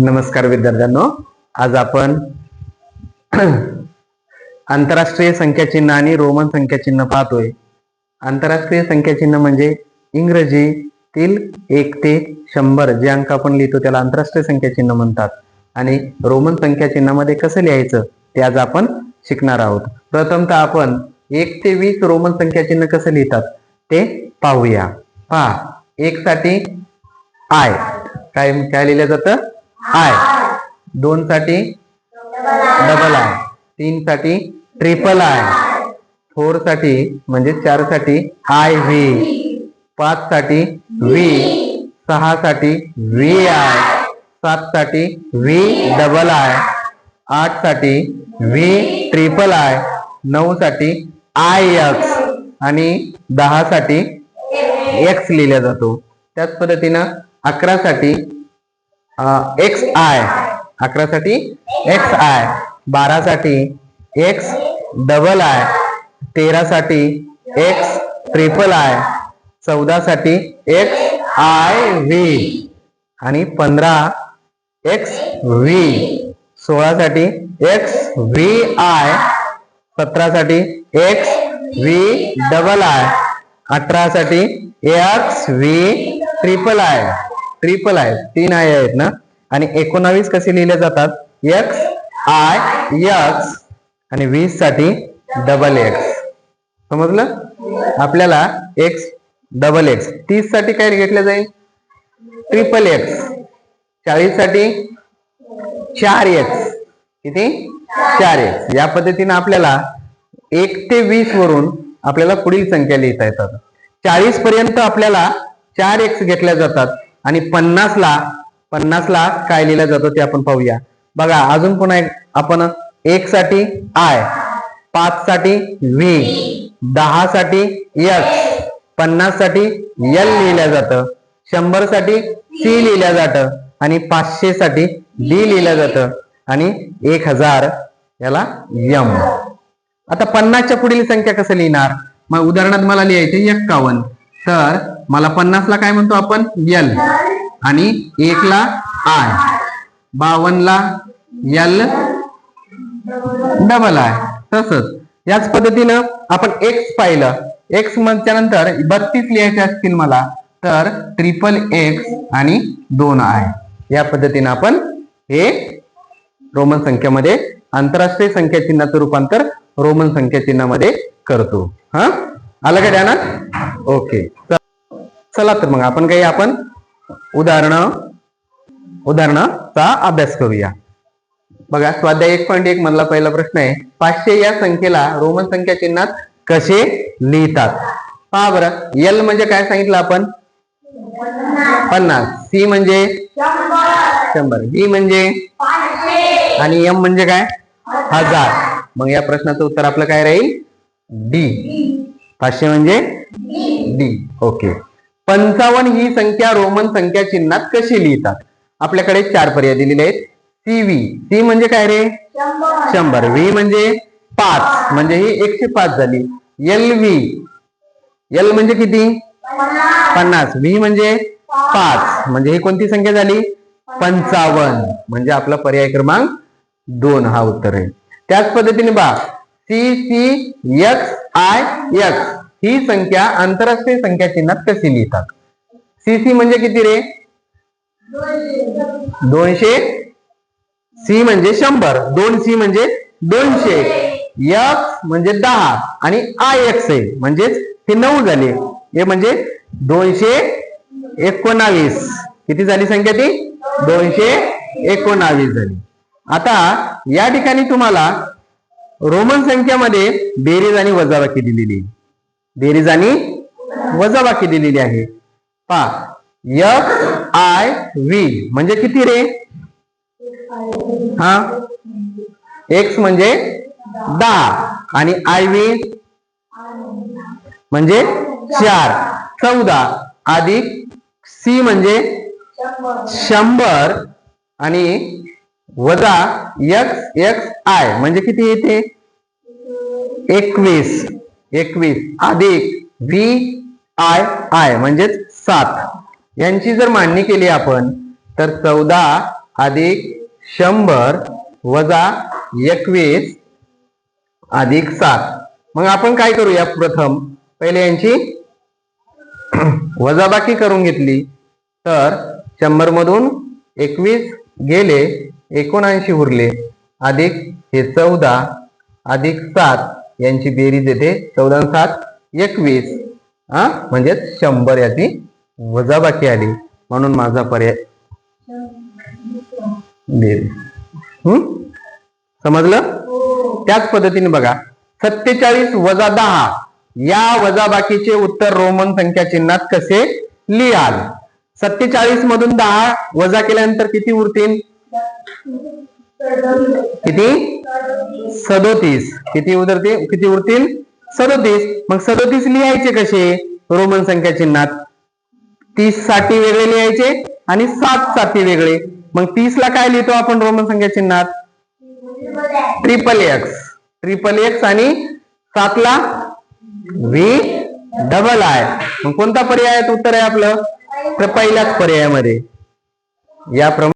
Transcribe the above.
नमस्कार विद्यार्थ्यांनो. आज आपण आंतरराष्ट्रीय संख्या चिन्ह आणि रोमन संख्या चिन्ह पाहतोय. आंतरराष्ट्रीय संख्या चिन्ह म्हणजे इंग्रजीतील एक ते शंभर जे अंक आपण लिहितो त्याला आंतरराष्ट्रीय संख्या चिन्ह म्हणतात. आणि रोमन संख्या चिन्हामध्ये कसं लिहायचं ते आज आपण शिकणार आहोत. प्रथमतः आपण एक ते वीस रोमन संख्या चिन्ह कसं लिहितात ते पाहूया. पहा एक साठी आय. काय काय लिहिलं जातं? आय दोन साठी डबल आय तीन साठी ट्रिपल आय फोरसाठी म्हणजे चारसाठी आय व्ही पाच साठी व्ही सहा साठी व्ही आय सात साठी व्ही डबल आय आठसाठी व्ही ट्रिपल आय नऊ साठी आय एक्स आणि दहा साठी एक्स लिहिला जातो. त्याच पद्धतीनं अकरा साठी एक्स आय अकरा साठी एक्स आय बारा साठी एक्स डबल आय तेरा साठी एक्स ट्रिपल आय चौदा साठी एक्स आय व्ही आणि पंधरा एक्स व्ही सोळा साठी एक्स व्ही आय सतरा साठी एक्स व्ही डबल आय अठरा साठी X V triple I triple आहेत तीन आय आहेत ना? आणि एकोणावीस कसे लिहिले जातात? एक्स आय एक्स आणि वीससाठी डबल एक्स समजलं? आपल्याला एक्स डबल एक्स तीससाठी काय घेतलं जाईल? ट्रिपल एक्स चाळीससाठी चार एक्स किती? चार एक्स या पद्धतीने आपल्याला एक ते वीस वरून आपल्याला पुढील संख्या लिहिता येतात. चाळीस पर्यंत आपल्याला चार एक्स घेतल्या जातात. आणि पन्नास ला पन्नास ला काय लिहिलं जातं ते आपण पाहूया. बघा अजून पुन्हा एक आपण एक साठी आय पाच साठी व्ही दहा साठी एक्स पन्नाससाठी एल लिहिलं जातं शंभरसाठी सी लिहिलं जातं आणि पाचशे साठी डी लिहिलं जातं आणि एक हजार याला यम. आता पन्नासच्या पुढील संख्या कसं लिहिणार? मग उदाहरणार्थ मला लिहायचे एक्कावन्न. तर मला पन्नासला काय म्हणतो आपण? यल आणि एकला आय बावनला यल डबल आय तसंच. याच पद्धतीनं आपण एक्स पाहिलं. एक्स मंथच्या नंतर बत्तीस लिहायचे असतील मला तर ट्रिपल एक्स आणि दोन आय या पद्धतीनं आपण हे रोमन संख्यामध्ये आंतरराष्ट्रीय संख्या चिन्हाचं रूपांतर रोमन संख्या चिन्हामध्ये करतो. हा? आलं का ध्यानात? ओके चला तर मग आपण काही आपण उदाहरण उदाहरणाचा अभ्यास करूया. बघा स्वाध्याय एक पॉईंट एक मधला पहिला प्रश्न आहे पाचशे या संख्येला रोमन संख्या चिन्हात कसे लिहितात? पहा बरं एल म्हणजे काय सांगितलं आपण? पन्नास. सी म्हणजे? शंभर. बी म्हणजे? आणि एम म्हणजे काय? हजार. मग या प्रश्नाचं उत्तर आपलं काय राहील? डी पाचशे म्हणजे? डी ओके पंचावन्न ही संख्या रोमन संख्या चिन्हात कशी लिहितात? आपल्याकडे चार पर्याय दिलेले आहेत. C V. सी म्हणजे काय रे? शंभर. व्ही म्हणजे पाच. म्हणजे ही एकशे पाच झाली. L V. एल म्हणजे किती? पन्नास. व्ही म्हणजे पाच. म्हणजे ही कोणती संख्या झाली? पंचावन्न. म्हणजे आपला पर्याय क्रमांक दोन हा उत्तर आहे. त्याच पद्धतीने बा C C X I X. ही संख्या आंतरराष्ट्रीय संख्या चिन्हात कशी लिहितात सीसी म्हणजे किती रे? दोनशे. सी म्हणजे शंभर. दोन सी म्हणजे दोनशे. एक्स म्हणजे दहा आणि आय एक्स आहे म्हणजेच हे नऊ झाले. हे म्हणजे दोनशे एकोणावीस. किती झाली संख्या ती? दोनशे एकोणावीस झाली. आता या ठिकाणी तुम्हाला रोमन संख्यामध्ये बेरीज आणि वजाबाकी दिलेली आहे. बेरीज आणि वजाबाकी दिलेली आहे. पा एक्स आय व्ही म्हणजे किती रे? हा? एक्स म्हणजे दहा. आणि आय व्ही म्हणजे चार. चौदा. अधिक सी म्हणजे शंभर. आणि वजा एक्स एक्स आय म्हणजे किती येते? एकवीस. एकवीस अधिक व्ही आय आय म्हणजेच सात. यांची जर मांडणी केली आपण तर चौदा अधिक शंभर वजा एकवीस अधिक सात. मग आपण काय करूया प्रथम? पहिले यांची वजाबाकी करून घेतली. तर शंभर मधून एकवीस गेले एकोणऐंशी उरले. अधिक हे चौदा अधिक सात यांची बेरीज येते चौदा सात एकवीस. हा म्हणजेच शंभर याची वजाबाकी आली. म्हणून माझा पर्याय. बेरीज. हम्म समजलं? त्याच पद्धतीने बघा. सत्तेचाळीस वजा दहा. या वजाबाकीचे उत्तर रोमन संख्या चिन्हात कसे लिहाल? सत्तेचाळीस मधून दहा वजा केल्यानंतर किती उरतील? किती? सदोतीस. किती उतरते किती उरतील? सदोतीस. मग सदोतीस लिहायचे कसे? रोमन संख्या चिन्हात. तीससाठी वेगळे लिहायचे आणि सात साठी वेगळे. मग तीस ला काय लिहितो आपण रोमन संख्या चिन्हात? Triple x. ट्रिपल एक्स आणि सातला व्ही डबल आय. मग कोणता पर्याय उत्तर आहे आपलं? तर पहिल्याच पर्यायामध्ये. याप्रमाणे